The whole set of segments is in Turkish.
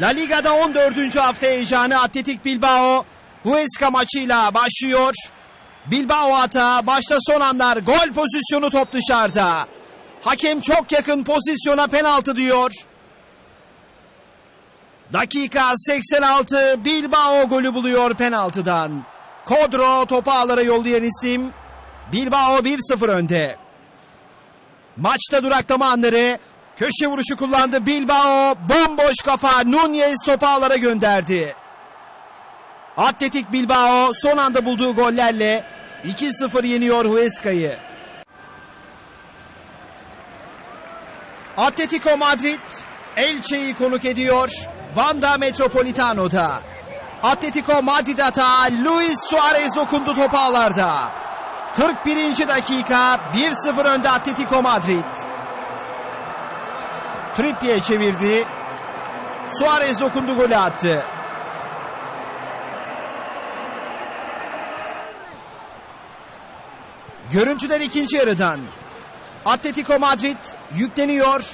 La Liga'da 14. hafta heyecanı Atletik Bilbao Huesca maçıyla başlıyor. Bilbao hata başta son anlar gol pozisyonu top dışarıda. Hakem çok yakın pozisyona penaltı diyor. Dakika 86 Bilbao golü buluyor penaltıdan. Kodro topu ağlara yollayan isim. Bilbao 1-0 önde. Maçta duraklama anları. Köşe vuruşu kullandı Bilbao. Bomboş kafa Nunez topu ağlara gönderdi. Atletik Bilbao son anda bulduğu gollerle 2-0 yeniyor Huesca'yı. Atletico Madrid Elche'yi konuk ediyor. Vanda Metropolitano'da. Atletico Madrid hata Luis Suarez dokundu topu ağlarda. 41. dakika 1-0 önde Atletico Madrid. Trippier çevirdi. Suarez dokundu golü attı. Görüntüler ikinci yarıdan. Atletico Madrid yükleniyor.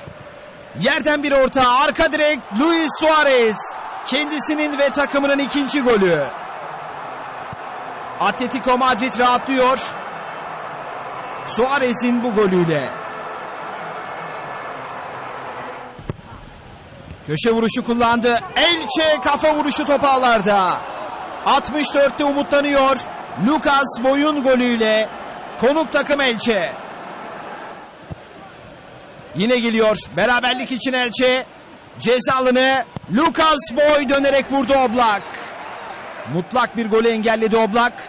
Yerden bir orta arka direk Luis Suarez. Kendisinin ve takımının ikinci golü. Atletico Madrid rahatlıyor. Suarez'in bu golüyle. Köşe vuruşu kullandı. Elche kafa vuruşu top ağlarda. 64'te umutlanıyor. Lucas boyun golüyle konuk takım Elche. Yine geliyor. Beraberlik için Elche. Cezalını Lucas Boy dönerek vurdu Oblak. Mutlak bir golü engelledi Oblak.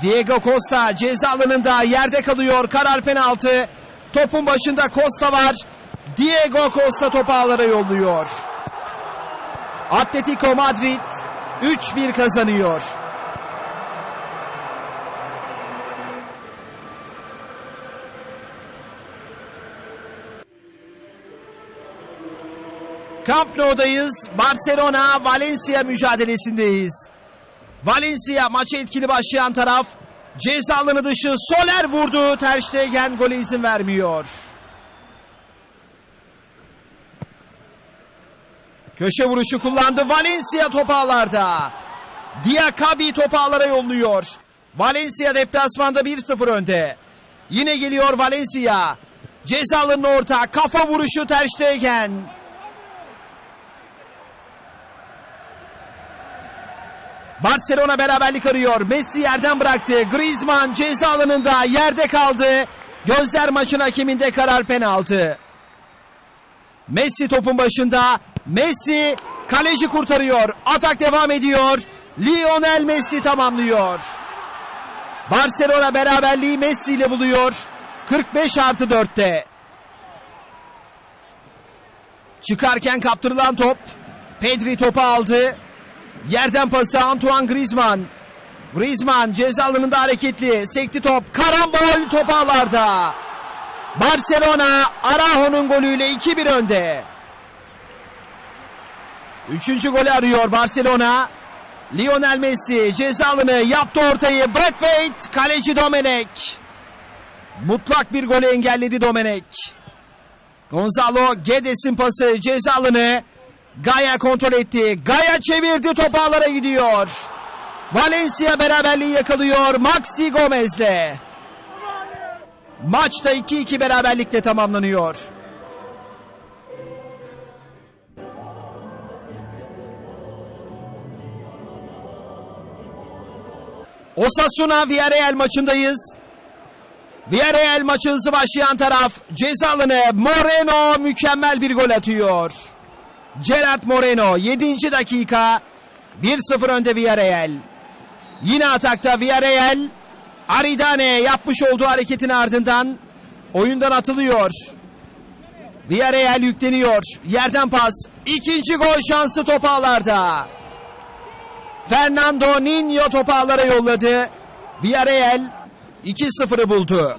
Diego Costa cezalınında yerde kalıyor. Karar penaltı. Topun başında Costa var. Diego Costa topu ağlara yolluyor. Atletico Madrid 3-1 kazanıyor. Camp Nou'dayız. Barcelona Valencia mücadelesindeyiz. Valencia maça etkili başlayan taraf. Ceza alanı dışı Soler vurdu. Ter Stegen gole izin vermiyor. Köşe vuruşu kullandı. Valencia topu ağlarda. Diakabi topu ağlara yolluyor. Valencia deplasmanda 1-0 önde. Yine geliyor Valencia. Cezalının orta. Kafa vuruşu Ter. Barcelona beraberlik arıyor. Messi yerden bıraktı. Griezmann ceza alanında yerde kaldı. Gözler maçın hakeminde karar penaltı. Messi topun başında. Messi kaleci kurtarıyor. Atak devam ediyor. Lionel Messi tamamlıyor. Barcelona beraberliği Messi ile buluyor. 45 artı 4'te. Çıkarken kaptırılan top. Pedri topu aldı. Yerden pası Antoine Griezmann. Griezmann ceza alanında hareketli. Sekti top. Karambol top ağlarda. Barcelona Araujo'nun golüyle 2-1 önde. Üçüncü golü arıyor Barcelona. Lionel Messi ceza alanı yaptı ortayı. Bradford kaleci Domenek. Mutlak bir golü engelledi Domenek. Gonzalo Gedes'in pası ceza alanı. Gaya kontrol etti. Gaya çevirdi top ağlara gidiyor. Valencia beraberliği yakalıyor Maxi Gomez'le. Maçta 2-2 beraberlikle tamamlanıyor. Osasuna Villarreal maçındayız. Villarreal maçı hızlı başlayan taraf cezalanı Moreno mükemmel bir gol atıyor. Gerard Moreno 7. dakika 1-0 önde Villarreal. Yine atakta Villarreal. Aridane yapmış olduğu hareketin ardından oyundan atılıyor. Villarreal yükleniyor. Yerden pas. İkinci gol şansı top ağlarda. Fernando Ninho topu ağlara yolladı. Villarreal 2-0'ı buldu.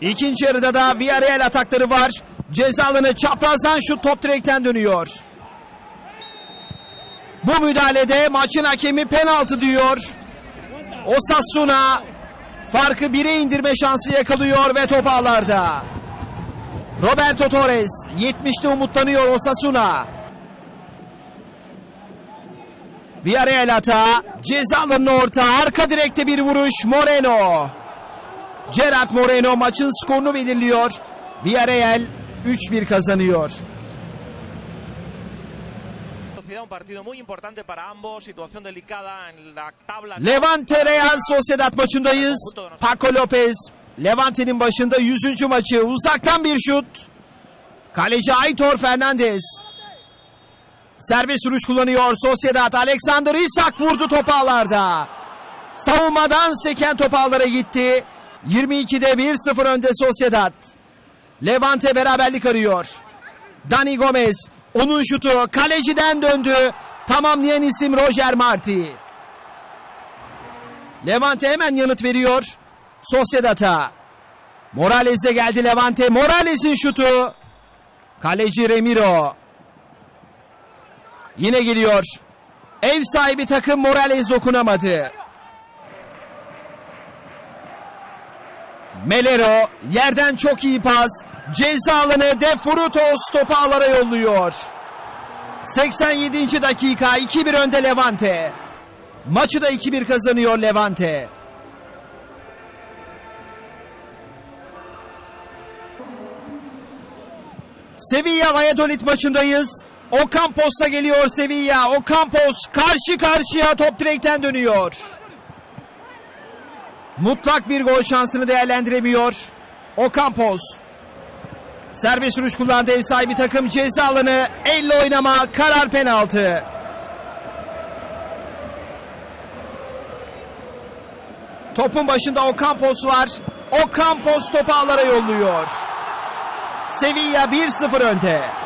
İkinci yarıda da Villarreal atakları var. Cezalını çaprazdan şut top direkten dönüyor. Bu müdahalede maçın hakemi penaltı diyor. Osasuna farkı bire indirme şansı yakalıyor ve top ağlarda. Roberto Torres 70'te umutlanıyor Osasuna. Villarreal hata. Cezalarının orta. Arka direkte bir vuruş. Moreno. Gerard Moreno maçın skorunu belirliyor. Villarreal 3-1 kazanıyor. Levante Real Sociedad maçındayız. Paco Lopez Levante'nin başında 100. maçı uzaktan bir şut. Kaleci Aitor Fernandez. Serbest vuruş kullanıyor Sociedad. Alexander Isak vurdu top ağlarda. Savunmadan seken top ağlara gitti. 22'de 1-0 önde Sociedad. Levante beraberlik arıyor. Dani Gomez onun şutu kaleciden döndü. Tamamlayan isim Roger Marti. Levante hemen yanıt veriyor. Sociedad'a. Morales'e geldi Levante. Morales'in şutu. Kaleci Remiro. Yine geliyor. Ev sahibi takım Morales dokunamadı. Melero yerden çok iyi pas. Ceza alanı De Frutos topu ağlara yolluyor. 87. dakika 2-1 önde Levante. Maçı da 2-1 kazanıyor Levante. Sevilla Valladolid maçındayız. Ocampos'la geliyor Sevilla. Ocampos karşı karşıya top direkten dönüyor. Mutlak bir gol şansını değerlendiremiyor. Ocampos. Serbest vuruş kullandı ev sahibi takım ceza alanı. Elle oynama karar penaltı. Topun başında Ocampos var. Ocampos topu ağlara yolluyor. Sevilla 1-0 önde.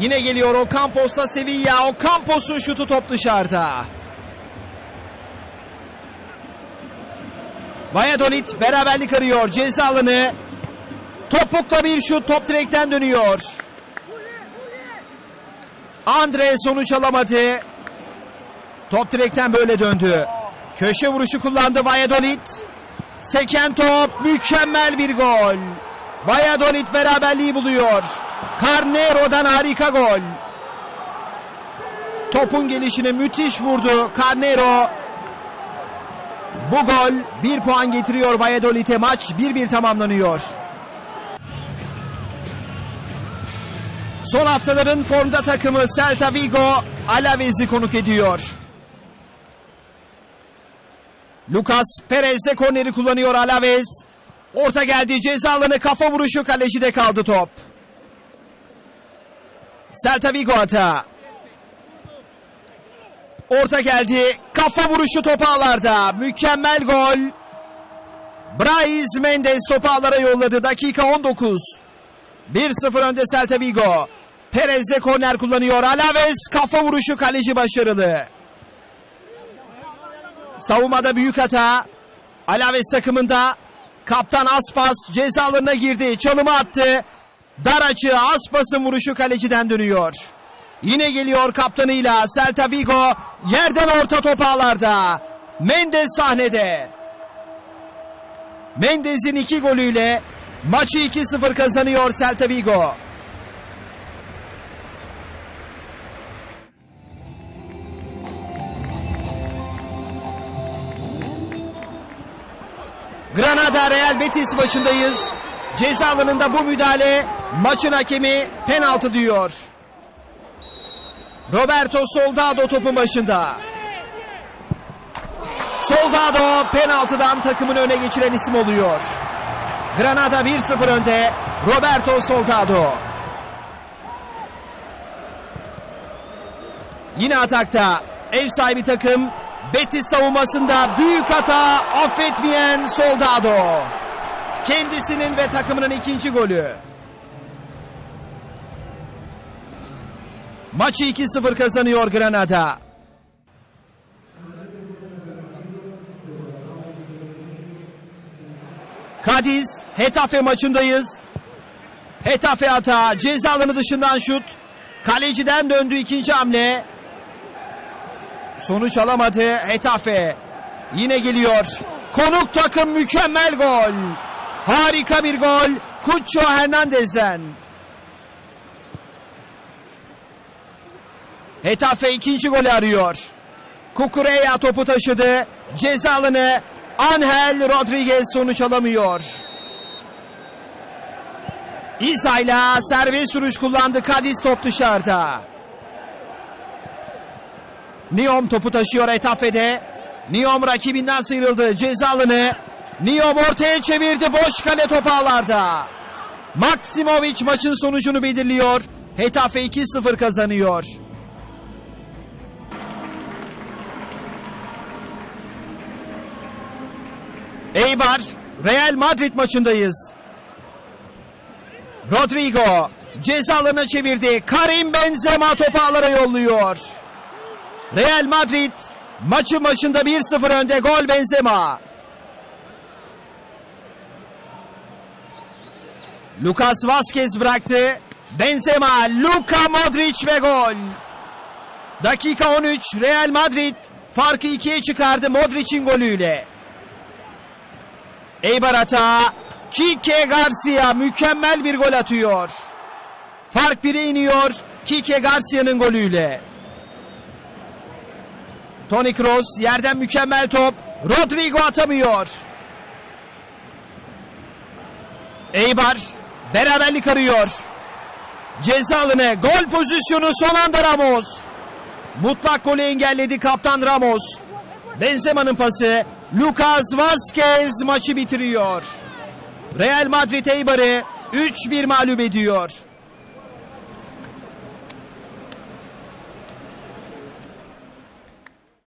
Yine geliyor Ocampos'la Sevilla. Ocampos'un şutu top dışarıda. Valladolid beraberlik arıyor. Ceza alanı. Topukla bir şut top direkten dönüyor. Andre sonuç alamadı. Top direkten böyle döndü. Köşe vuruşu kullandı Valladolid. Seken top mükemmel bir gol. Valladolid beraberliği buluyor. Carnero'dan harika gol. Topun gelişine müthiş vurdu Carnero. Bu gol bir puan getiriyor Valladolid'e maç 1-1 tamamlanıyor. Son haftaların formda takımı Celta Vigo Alaves'i konuk ediyor. Lucas Perez de korneri kullanıyor Alaves. Orta geldi ceza kafa vuruşu kalecide kaldı top. Celta Vigo hata. Orta geldi. Kafa vuruşu topu ağlarda. Mükemmel gol. Brais Mendes topu ağlara yolladı. Dakika 19. 1-0 önde Celta Vigo. Perez de korner kullanıyor. Alaves kafa vuruşu kaleci başarılı. Savunmada büyük hata. Alaves takımında kaptan Aspas cezalarına girdi. Çalımı attı. Dar açı Aspas'ın vuruşu kaleciden dönüyor. Yine geliyor kaptanıyla Celta Vigo yerden orta top ağlarda. Mendes sahnede. Mendes'in iki golüyle maçı 2-0 kazanıyor Celta Vigo. Granada Real Betis maçındayız. Ceza alanında bu müdahale maçın hakemi penaltı diyor. Roberto Soldado topun başında. Soldado penaltıdan takımın öne geçiren isim oluyor. Granada 1-0 önde. Roberto Soldado. Yine atakta ev sahibi takım Betis savunmasında büyük hata affetmeyen Soldado. Kendisinin ve takımının ikinci golü. Maçı 2-0 kazanıyor Granada. Cadiz, Hetafe maçındayız. Hetafe hata, ceza alanı dışından şut. Kaleciden döndü ikinci hamle. Sonuç alamadı Hetafe. Yine geliyor. Konuk takım mükemmel gol. Harika bir gol. Cucho Hernandez'den. Hetafe ikinci golü arıyor. Kukureya topu taşıdı. Cezalını Angel Rodriguez sonuç alamıyor. İzayla serbest vuruş kullandı. Kadiz top dışarıda. Niom topu taşıyor Etafe'de. Niom rakibinden sıyrıldı. Cezalını Niom ortaya çevirdi. Boş kale topu ağlarda. Maksimovic maçın sonucunu belirliyor. Hetafe 2-0 kazanıyor. Eibar, Real Madrid maçındayız. Rodrigo cezalarına çevirdi. Karim Benzema topu yolluyor. Real Madrid maçın başında 1-0 önde gol Benzema. Lucas Vazquez bıraktı. Benzema, Luka Modric ve gol. Dakika 13 Real Madrid farkı ikiye çıkardı Modric'in golüyle. Eibar hata. Kike Garcia mükemmel bir gol atıyor. Fark 1'e iniyor Kike Garcia'nın golüyle. Toni Kroos yerden mükemmel top. Rodrigo atamıyor. Eibar beraberlik arıyor. Cezalı gol pozisyonu son anda Ramos. Mutlak golü engelledi kaptan Ramos. Benzema'nın pası Lucas Vazquez maçı bitiriyor. Real Madrid Eibar'ı 3-1 mağlup ediyor.